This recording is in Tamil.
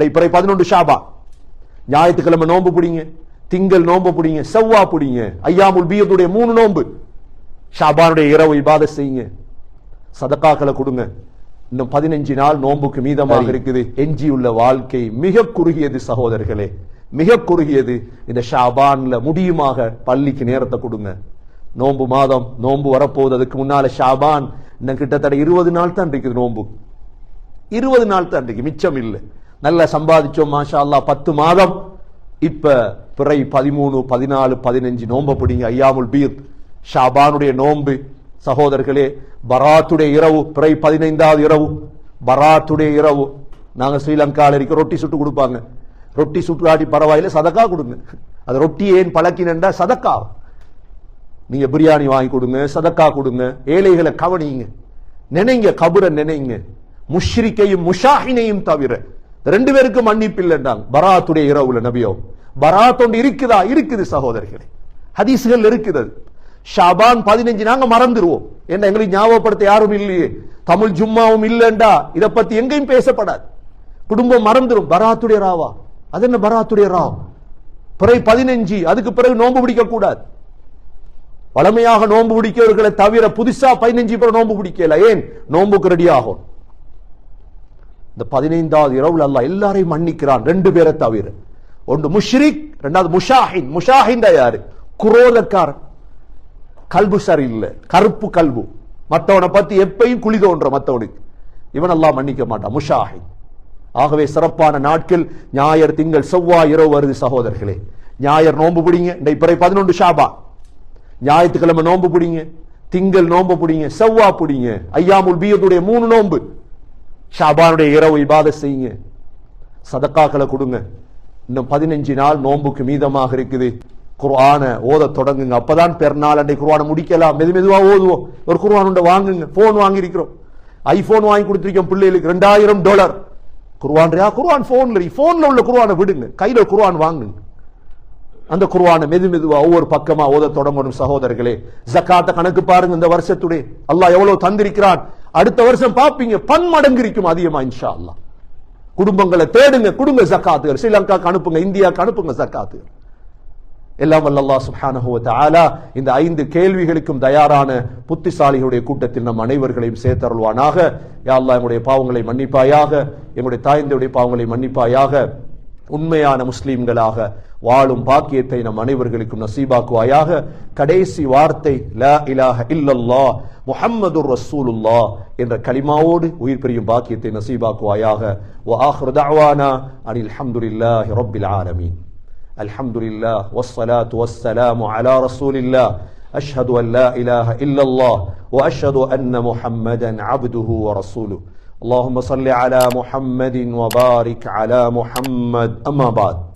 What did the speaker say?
இந்த பிறை பதினொன்று ஷாபா ஞாயிற்றுக்கிழமை நோன்பு பிடிங்க திங்கள் நோன்பு பிடிங்க செவ்வா பிடிங்க ஐயாமுல் பியத்துடைய மூணு நோன்பு. ஷாபானுடைய இரவு இபாத செய்யுங்க. சதக்காக்களை கொடுங்க. இன்னும் பதினஞ்சு நாள் நோன்புக்கு மீதமாக இருக்குது. எஞ்சியுள்ள வாழ்க்கை மிக குறுகியது சகோதரர்களே. மிக குறுகியது. இந்த ஷாபான்ல முடியுமாக பள்ளிக்கு நேரத்தை கொடுங்க. நோன்பு மாதம் நோன்பு வரப்போகுது. அதுக்கு முன்னால ஷாபான் இன்னும் கிட்டத்தட்ட இருபது நாள் தான் இருக்குது நோன்பு. இருபது நாள் தான் இருக்கு மிச்சம் இல்லை. நல்லா சம்பாதிச்சோம் மாஷா அல்லாஹ் பத்து மாதம். இப்ப பிறை பதிமூணு பதினாலு பதினஞ்சு நோம்ப பிடிங்க ஐயாமுல் பீர். ஷாபானுடைய நோன்பு. சகோதரர்களே பராத்துடைய இரவு பிறை பதினைந்தாவது இரவு. பராத்துடைய இரவு. நாங்க ஸ்ரீலங்காவில் இருக்க ரொட்டி சுட்டு கொடுப்பாங்க. ரொட்டி சுட்டு ஆடி பரவாயில்ல சதக்கா கொடுங்க. அது ரொட்டி ஏன் பழக்கினா சதக்கா. நீங்க பிரியாணி வாங்கி கொடுங்க சதக்கா கொடுங்க ஏழைகளை கவனிங்க. நினைங்க கபுர நினைங்க. முஷ்ரிக்கையும் முஷாஹினையும் தவிர ரெண்டு பேருக்கும் மன்னிப்பு இல்லைன்றாங்க பராத்துடைய இரவுல நபியோ. பராத் ஒன்று இருக்குதா? இருக்குது சகோதரர்களே. ஹதீசுகள் இருக்குது. அது. ஷாபான் பதினஞ்சு நாங்க மறந்துருவோம். என்ன எங்களுக்கு ஞாபகப்படுத்த யாரும் இல்லையே. தமிழ் ஜும்மாவும் இல்லைண்டா. இத பத்தி எங்கேயும் பேசப்படாது. குடும்பம் மறந்துடும் பராத்துடைய ராவா. அது என்ன பராத்துடைய ராவ் பிறை பதினஞ்சு. அதுக்கு பிறகு நோன்பு பிடிக்க கூடாது வளமையாக நோன்பு பிடிக்கிறவர்களை தவிர புதுசா பதினஞ்சு பேர் நோன்பு பிடிக்கல. ஏன்? நோன்புக்கு ரெடி ஆகும். இந்த பதினைந்தாவது இரவுல அல்லாஹ் எல்லாரையும் மன்னிக்கிறான். ரெண்டு பேரை தவிர. ஒன்று முஷ்ரிக் ரெண்டாவது முஷாஹின். முஷாஹின் யாரு? குரோதக்காரன். கல்பு சரியில்லை கருப்பு கல்பு. மற்றவனை பத்தி எப்பயும் குழி தோன்ற மத்தவனுக்கு. இவன் எல்லாம் மன்னிக்க மாட்டான். முஷாஹின். ஆகவே சிறப்பான நாட்கள். ஞாயிறு திங்கள் செவ்வாய் இரவு வருது சகோதரர்களே. ஞாயிறு நோன்பு பிடிங்க. இந்த பிறை பதினொன்று ஷாபா ஞாயிற்றுக்கிழமை நோன்பு பிடிங்க. திங்கள் நோன்பு பிடிங்க. செவ்வா பிடிங்க. ஐயாமுல் பியத்துடைய மூணு நோன்பு. ஷாபானுடைய இரவு இபாத செய்யுங்க. சதக்காக்களை கொடுங்க. இன்னும் பதினஞ்சு நாள் நோன்புக்கு மீதமாக இருக்குது. குர்ஆன ஓத தொடங்குங்க. அப்பதான் பெருநாள் அன்றைக்கு குர்ஆனை முடிக்கலாம். மெது மெதுவாக ஓதுவோம். ஒரு குர்ஆன் உண்டை வாங்குங்க. போன் வாங்கியிருக்கிறோம். ஐஃபோன் ஐபோன் வாங்கி கொடுத்துருக்கோம் பிள்ளைகளுக்கு. ரெண்டாயிரம் டாலர் குர்வான்றியா குர்வான் போன்ல போன்ல உள்ள குர்வானை விடுங்க. கையில் குர்வான் வாங்குங்க. அந்த குர்வானை மெது மெதுவா ஒவ்வொரு பக்கமா ஓத தொடங்கணும் சகோதரர்களே. ஜக்காத்த கணக்கு பாருங்க இந்த வருஷத்துடைய. அல்லாஹ் எவ்வளவு தந்திருக்கிறான். அடுத்த வருஷம் பார்ப்பீங்க பன்மடங்கு இருக்கும் அதிகமா இன்ஷா அல்லாஹ் குடும்பங்களை தேடுங்க குடும்ப ஜக்காத்துகள். ஸ்ரீலங்காக்கு அனுப்புங்க இந்தியாவுக்கு அனுப்புங்க சக்காத்து எல்லாம் வல்லல்லா அல்லாஹ் சுப்ஹானஹு இந்த ஐந்து கேள்விகளுக்கும் தயாரான புத்திசாலிகளுடைய கூட்டத்தில் நம் அனைவர்களையும் சேர்த்தருள்வானாக. யா அல்லா எங்களுடைய பாவங்களை மன்னிப்பாயாக எங்களுடைய தாய்ந்தருடைய பாவங்களை மன்னிப்பாயாக. உண்மையான முஸ்லிம்களாக வாழும் பாக்கியத்தை நம் அனைவர்களுக்கும் நசீபாக்குவாயாக கடைசி வார்த்தை லா இலாஹ இல்லல்லாஹ் முஹம்மதுர் ரசூலுல்லாஹ் என்ற கலிமாவோடு உயிர் பிரியும் பாக்கியத்தை நசீபாக்குவாயாக வ ஆஹிரு தஅவானா அனில் ஹம்துலில்லாஹி ரப்பில் ஆலமீன் الحمد لله والصلاة والسلام على رسول الله أشهد أن لا إله إلا الله وأشهد أن محمدا عبده ورسوله اللهم صل على محمد وبارك على محمد. أما بعد.